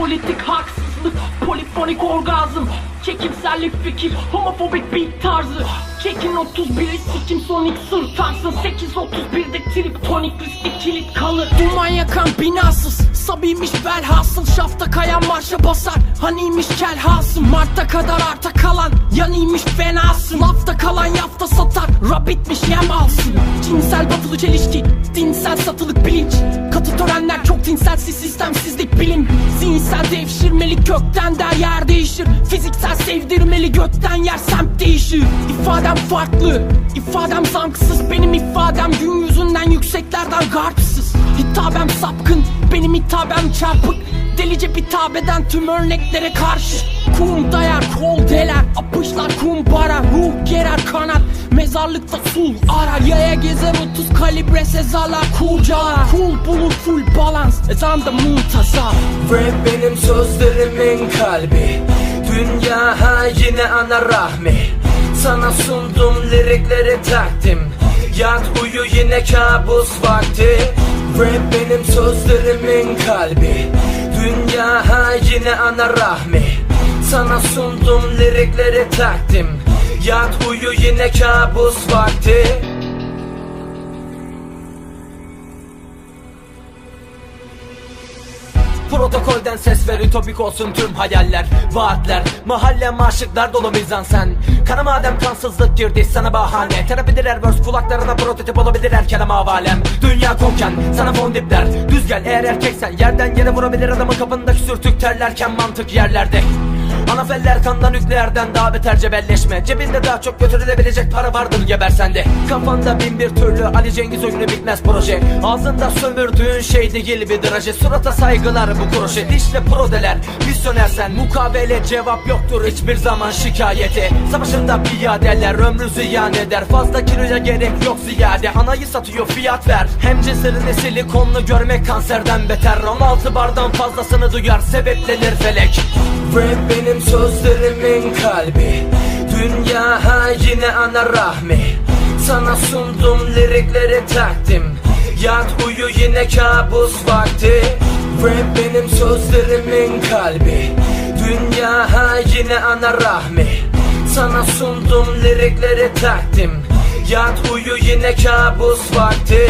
Politik haksızlık, polifonik orgazm Çekimsellik fikir, homofobik beat tarzı. Çekin 31 sikim sonik sırtarsın 8.31'de triptonik riskli kilit kalır Duman yakan binasız Sabiymiş velhasıl Şafta kayan marşa basar Haniymiş kelhasım. Mart'a kadar arta kalan Yaniymiş fenasın. Lafta kalan yafta satar Rabbitmiş yem alsın Cinsel batılı çelişki Dinsel satılık bilinç. Katı törenler çok dinselsiz sistemsizlik bilim Zihinsel devşirmeli kökten der yer değişir. Fiziksel sevdirmeli gökten yer semt değişir. İfadem farklı ifadem zanksız Benim ifadem gün yüzünden yükseklerden garpsız. Hitabem sapkın benim hitabem çarpık. Delice hitap eden tüm örneklere karşı. Kum dayar kol deler Apışlar kumbara. Ruh gerer kanat Mezarlıkta sul arar. Yaya gezer 30 kalibre sezala kurcalar. Kul bulur full balans Ezanda muntazam Rap benim sözlerimin kalbi. Dünya yine ana rahmi. Sana sundum lirikleri takdim. Yat uyu yine kabus vakti. Rap benim sözlerimin kalbi. Dünya yine ana rahmi. Sana sundum lirikleri takdim. Yat uyu yine kabus vakti Protokolden ses ver ütopik olsun tüm hayaller Vaatler. Mahalle maşıklar dolu sen. Kana madem kansızlık girdi sana bahane. Terapidir her verse kulaklarına prototip olabilir her kelam havalem Dünya konken sana fondipler Düz gel eğer erkeksen yerden yere vurabilir adamın kapındaki sürtük terlerken mantık yerlerde Anafeller kandan nükleerden daha beter cebelleşme. Cebinde daha çok götürülebilecek para vardır geber sende. Kafanda bin bir türlü Ali Cengiz oyunu bitmez proje. Ağzında sömürdüğün şey değil bir draje. Surata saygılar bu kroşe. Dişle prodeler Misyonersen mukavele cevap yoktur hiçbir zaman şikayete. Savaşında piyadeler ömrü ziyan eder. Fazla kiloya gerek yok ziyade. Anayı satıyor fiyat ver. Hem ceserini silikonlu görmek kanserden beter. 16 bardan fazlasını duyar sebeplenir felek. Rap benim sözlerimin kalbi Dünya yine ana rahmi. Sana sundum lirikleri takdim. Yat uyu yine kabus vakti. Rap benim sözlerimin kalbi. Dünya yine ana rahmi. Sana sundum lirikleri takdim. Yat uyu yine kabus vakti